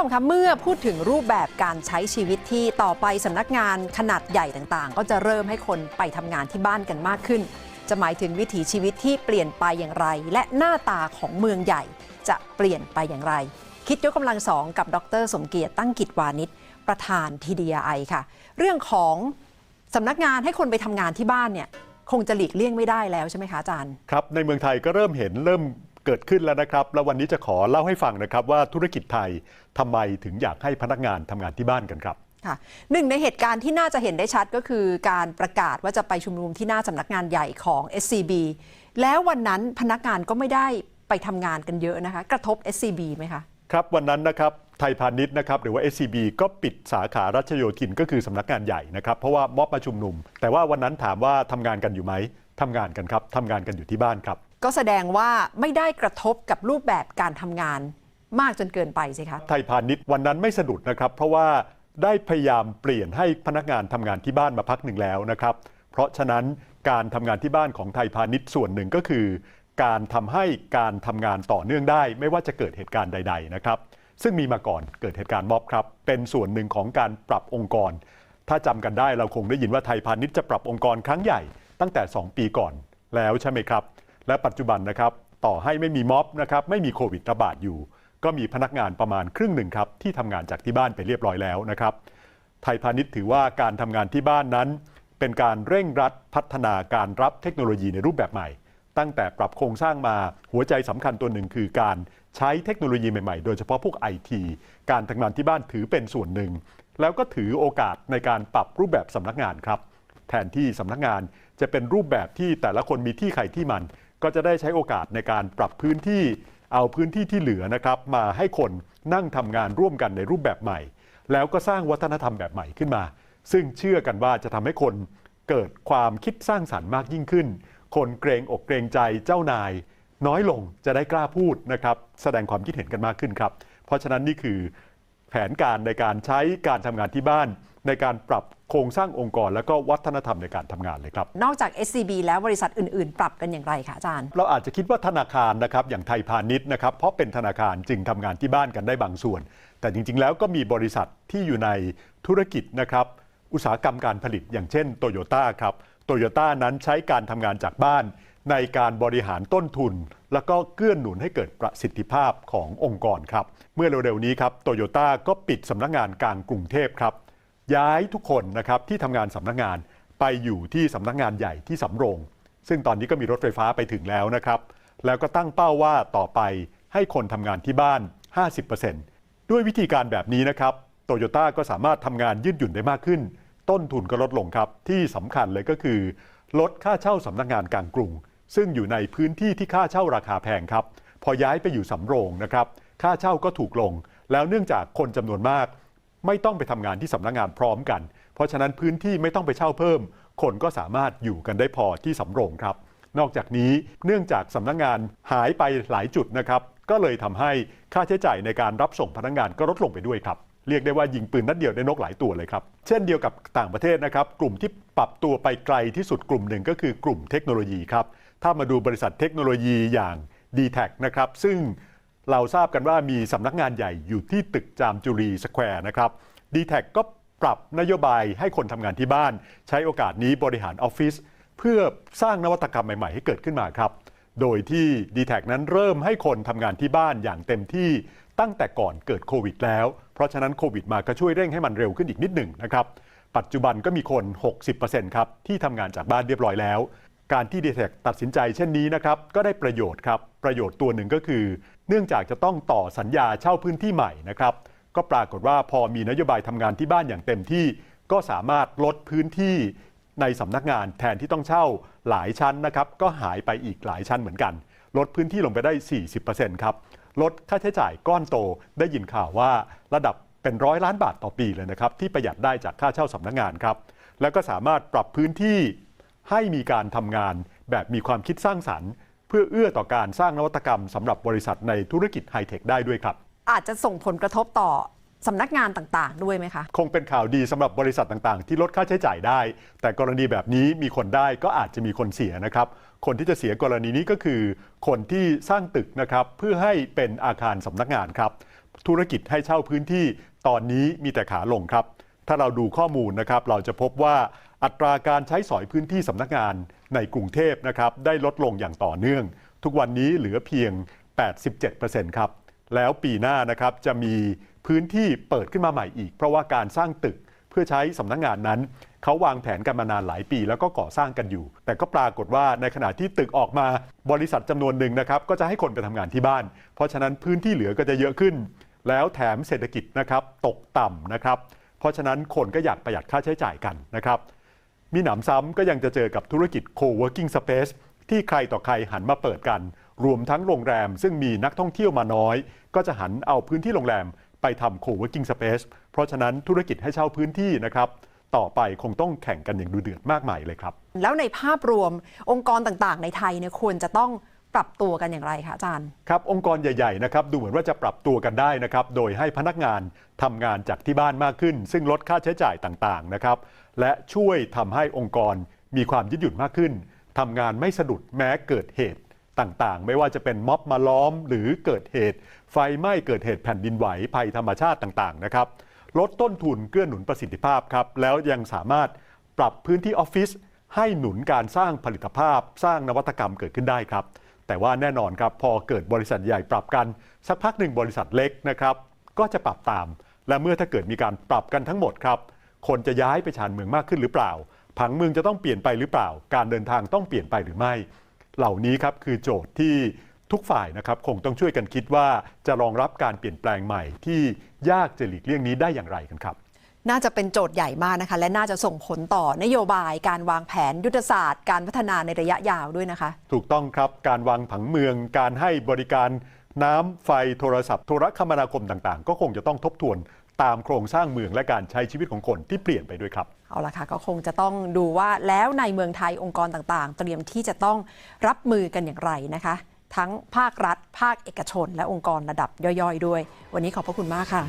ชมคะเมื่อพูดถึงรูปแบบการใช้ชีวิตที่ต่อไปสำนักงานขนาดใหญ่ต่างๆ ก็จะเริ่มให้คนไปทำงานที่บ้านกันมากขึ้น จะหมายถึงวิถีชีวิตที่เปลี่ยนไปอย่างไร และหน้าตาของเมืองใหญ่จะเปลี่ยนไปอย่างไร คิดยกกำลังสองกับดร สมเกียรติตั้งกิจวานิชประธาน TDI ค่ะ เรื่องของสำนักงานให้คนไปทำงานที่บ้านเนี่ยคงจะหลีกเลี่ยงไม่ได้แล้วใช่ไหมคะอาจารย์ ครับ ในเมืองไทยก็เริ่มเห็นเริ่ม เกิดขึ้นแล้วนะครับ แล้ววันนี้จะขอเล่าให้ฟังนะครับว่าธุรกิจไทยทำไมถึงอยากให้พนักงานทำงานที่บ้านกันครับ ค่ะหนึ่งในเหตุการณ์ที่น่าจะเห็นได้ชัดก็คือการประกาศว่าจะไปชุมนุมที่หน้าสำนักงานใหญ่ของ SCB แล้ววันนั้นพนักงานก็ไม่ได้ไปทำงานกันเยอะนะคะ กระทบ SCB ไหมคะ ครับวันนั้นนะครับไทยพาณิชย์นะครับหรือว่า SCB ก็ปิดสาขารัชโยธินก็คือสำนักงานใหญ่นะครับ เพราะว่าม็อบมาชุมนุม แต่ว่าวันนั้นถามว่าทำงานกันอยู่ไหมทำงานกันครับทำงานกันอยู่ที่บ้านครับ ก็แสดงว่าไม่ได้กระทบกับรูปแบบการทำงานมากจนเกินไปสิคะ ไทยพาณิชย์วันนั้นไม่สะดุดนะครับ เพราะว่าได้พยายามเปลี่ยนให้พนักงานทำงานที่บ้านมาพักหนึ่งแล้วนะครับ เพราะฉะนั้นการทำงานที่บ้านของไทยพาณิชย์ส่วนหนึ่งก็คือ การทำให้การทำงานต่อเนื่องได้ ไม่ว่าจะเกิดเหตุการณ์ใด ๆนะครับ ซึ่งมีมาก่อนเกิดเหตุการณ์ม็อบครับ เป็นส่วนหนึ่งของการปรับองค์กร ถ้าจำกันได้เราคงได้ยินว่าไทยพาณิชย์จะปรับองค์กรครั้งใหญ่ตั้งแต่ 2 ปีก่อนแล้วใช่ไหมครับ และปัจจุบันนะครับต่อให้ไม่มีม็อบนะครับไม่มีโควิดระบาดอยู่ ก็มีพนักงานประมาณครึ่งหนึ่งครับที่ทำงานจากที่บ้านไปเรียบร้อยแล้วนะครับ ไทยพาณิชย์ถือว่าการทำงานที่บ้านนั้น เป็นการเร่งรัดพัฒนาการรับเทคโนโลยีในรูปแบบใหม่ ตั้งแต่ปรับโครงสร้างมาหัวใจสำคัญตัวหนึ่งคือการใช้เทคโนโลยีใหม่ๆ โดยเฉพาะพวกไอทีการทำงานที่บ้านถือเป็นส่วนหนึ่ง แล้วก็ถือโอกาสในการปรับรูปแบบสำนักงานครับ แทนที่สำนักงานจะเป็นรูปแบบที่แต่ละคนมีที่ใครที่มัน ก็จะได้ใช้โอกาสในการปรับพื้นที่เอาพื้นที่ที่เหลือนะครับ มาให้คนนั่งทำงานร่วมกันในรูปแบบใหม่ แล้วก็สร้างวัฒนธรรมแบบใหม่ขึ้นมา ซึ่งเชื่อกันว่าจะทำให้คนเกิดความคิดสร้างสรรค์มากยิ่งขึ้น คนเกรงอกเกรงใจเจ้านาย น้อยลงจะได้กล้าพูดนะครับ แสดงความคิดเห็นกันมากขึ้นครับ เพราะฉะนั้นนี่คือแผนการในการใช้การทำงานที่บ้าน ในการปรับโครงสร้างองค์กร และก็วัฒนธรรมในการทำงานเลยครับ นอกจาก SCB แล้วบริษัทอื่น ๆ ปรับกันอย่างไรคะอาจารย์ เราอาจจะคิดว่าธนาคารนะครับอย่างไทยพาณิชย์นะครับเพราะเป็นธนาคารจึงทำงานที่บ้านกันได้บางส่วน แต่จริง ๆ แล้วก็มีบริษัทที่อยู่ในธุรกิจนะครับอุตสาหกรรมการผลิตอย่างเช่นโตโยต้าครับโตโยต้านั้นใช้การทำงานจากบ้าน ในการบริหารต้นทุน แล้วก็เกื้อนหนุนให้เกิดประสิทธิภาพขององค์กรครับเมื่อเร็วๆนี้ครับโตโยต้าก็ปิดสำนักงานกลางกรุงเทพครับ ย้ายทุกคนนะครับที่ทำงานสำนักงานไปอยู่ที่สำนักงานใหญ่ที่สำโรง ซึ่งตอนนี้ก็มีรถไฟฟ้าไปถึงแล้วนะครับ แล้วก็ตั้งเป้าว่าต่อไปให้คนทำงานที่บ้าน 50%ด้วยวิธีการแบบนี้นะครับโตโยต้าก็สามารถทำงานยืดหยุ่นได้มากขึ้น ต้นทุนก็ลดลงครับ ที่สำคัญเลยก็คือ ลดค่าเช่าสำนักงานกลางกรุง ซึ่งอยู่ในพื้นที่ที่ค่าเช่าราคาแพงครับ พอย้ายไปอยู่สำโรงนะครับ ค่าเช่าก็ถูกลง แล้วเนื่องจากคนจำนวนมาก ไม่ต้องไปทำงานที่สำนักงานพร้อมกัน เพราะฉะนั้นพื้นที่ไม่ต้องไปเช่าเพิ่ม คนก็สามารถอยู่กันได้พอที่สำโรงครับ นอกจากนี้เนื่องจากสำนักงานหายไปหลายจุดนะครับก็เลยทำให้ค่าใช้จ่ายในการรับส่งพนักงานก็ลดลงไปด้วยครับเรียกได้ว่ายิงปืนนัดเดียวได้นกหลายตัวเลยครับ เช่นเดียวกับต่างประเทศนะครับ กลุ่มที่ปรับตัวไปไกลที่สุดกลุ่มหนึ่งก็คือกลุ่มเทคโนโลยีครับ ถ้ามาดูบริษัทเทคโนโลยีอย่าง d t แทนะครับซึ่ง เราทราบกันว่ามีสำนักงานใหญ่อยู่ที่ตึกจามจุรีสแควร์นะครับ d t แทก็ปรับนโยบายให้คนทำงานที่บ้าน ใช้โอกาสนี้บริหารออฟฟิศเพื่อสร้างนวัตกรรมใหม่ๆ ให้เกิดขึ้นมาครับ โดยที่ d t แทนั้นเริ่มให้คนทำงานที่บ้านอย่างเต็มที่ตั้งแต่ก่อนเกิดโควิดแล้ว เพราะฉะนั้นโควิดมาก็ช่วยเร่งให้มันเร็วขึ้นอีกนิดหนึ่งนะครับ ปัจจุบันก็มีคน 60%ครับที่ทำงานจากบ้านเรียบร้อยแล้ว การที่ d t แทตัดสินใจเช่นนี้นะครับก็ได้ประโยชน์ครับประโยชน์ตัวหนึ่งก็คือ เนื่องจากจะต้องต่อสัญญาเช่าพื้นที่ใหม่นะครับ ก็ปรากฏว่าพอมีนโยบายทำงานที่บ้านอย่างเต็มที่ ก็สามารถลดพื้นที่ในสำนักงานแทนที่ต้องเช่าหลายชั้นนะครับ ก็หายไปอีกหลายชั้นเหมือนกัน ลดพื้นที่ลงไปได้ 40%ครับลดค่าใช้จ่ายก้อนโตได้ยินข่าวว่าระดับเป็นร้อยล้านบาทต่อปีเลยนะครับ ที่ประหยัดได้จากค่าเช่าสำนักงานครับ แล้วก็สามารถปรับพื้นที่ให้มีการทำงานแบบมีความคิดสร้างสรรค์ เพื่อเอื้อต่อการสร้างนวัตกรรมสำหรับบริษัทในธุรกิจไฮเทคได้ด้วยครับ อาจจะส่งผลกระทบต่อสำนักงานต่างๆ ด้วยไหมคะ คงเป็นข่าวดีสำหรับบริษัทต่างๆ ที่ลดค่าใช้จ่ายได้ แต่กรณีแบบนี้มีคนได้ก็อาจจะมีคนเสียนะครับ คนที่จะเสียกรณีนี้ก็คือ คนที่สร้างตึกนะครับเพื่อให้เป็นอาคารสำนักงานครับ ธุรกิจให้เช่าพื้นที่ตอนนี้มีแต่ขาลงครับ ถ้าเราดูข้อมูลนะครับ เราจะพบว่า อัตราการใช้สอยพื้นที่สำนักงานในกรุงเทพนะครับได้ลดลงอย่างต่อเนื่อง ทุกวันนี้เหลือเพียง 87%ครับ แล้วปีหน้านะครับจะมีพื้นที่เปิดขึ้นมาใหม่อีก เพราะว่าการสร้างตึกเพื่อใช้สำนักงานนั้นเขาวางแผนกันมานานหลายปีแล้วก็ก่อสร้างกันอยู่ แต่ก็ปรากฏว่าในขณะที่ตึกออกมาบริษัทจำนวนหนึ่งนะครับก็จะให้คนไปทำงานที่บ้าน เพราะฉะนั้นพื้นที่เหลือก็จะเยอะขึ้น แล้วแถมเศรษฐกิจนะครับตกต่ำนะครับ เพราะฉะนั้นคนก็อยากประหยัดค่าใช้จ่ายกันนะครับ มีหนำซ้ำก็ยังจะเจอกับธุรกิจ co-working space ที่ใครต่อใครหันมาเปิดกัน รวมทั้งโรงแรมซึ่งมีนักท่องเที่ยวมาน้อย ก็จะหันเอาพื้นที่โรงแรมไปทำ co-working space เพราะฉะนั้นธุรกิจให้เช่าพื้นที่นะครับต่อไปคงต้องแข่งกันอย่างดูเดือดมากมายเลยครับ แล้วในภาพรวมองค์กรต่างๆ ในไทยเนี่ยควรจะต้อง ปรับตัวกันอย่างไรคะอาจารย์ ครับองค์กรใหญ่ๆนะครับดูเหมือนว่าจะปรับตัวกันได้นะครับโดยให้พนักงานทำงานจากที่บ้านมากขึ้น ซึ่งลดค่าใช้จ่ายต่างๆนะครับและช่วยทำให้องค์กรมีความยืดหยุ่นมากขึ้นทำงานไม่สะดุดแม้เกิดเหตุต่างๆ ไม่ว่าจะเป็นม็อบมาล้อม หรือเกิดเหตุ ไฟไหม้เกิดเหตุแผ่นดินไหวภัยธรรมชาติต่างๆนะครับลดต้นทุนเกื้อหนุนประสิทธิภาพครับแล้วยังสามารถปรับพื้นที่ออฟฟิศให้หนุนการสร้างผลิตภาพ สร้างนวัตกรรมเกิดขึ้นได้ครับ แต่ว่าแน่นอนครับพอเกิดบริษัทใหญ่ปรับกัน สักพักหนึ่งบริษัทเล็กนะครับก็จะปรับตาม และเมื่อถ้าเกิดมีการปรับกันทั้งหมดครับ คนจะย้ายไปชานเมืองมากขึ้นหรือเปล่า ผังเมืองจะต้องเปลี่ยนไปหรือเปล่า การเดินทางต้องเปลี่ยนไปหรือไม่ เหล่านี้ครับคือโจทย์ที่ทุกฝ่ายนะครับคงต้องช่วยกันคิดว่าจะรองรับการเปลี่ยนแปลงใหม่ที่ยากจะหลีกเลี่ยงนี้ได้อย่างไรกันครับ น่าจะเป็นโจทย์ใหญ่มากนะคะ และน่าจะส่งผลต่อนโยบายการวางแผนยุทธศาสตร์ การพัฒนาในระยะยาวด้วยนะคะ ถูกต้องครับการวางผังเมือง การให้บริการน้ำไฟโทรศัพท์โทรคมนาคมต่างๆ ก็คงจะต้องทบทวนตามโครงสร้างเมืองและการใช้ชีวิตของคนที่เปลี่ยนไปด้วยครับ เอาละค่ะก็คงจะต้องดูว่าแล้วในเมืองไทยองค์กรต่างๆ เตรียมที่จะต้องรับมือกันอย่างไรนะคะ ทั้งภาครัฐ ภาคเอกชน และองค์กรระดับย่อยๆ ด้วย วันนี้ขอบพระคุณมากค่ะ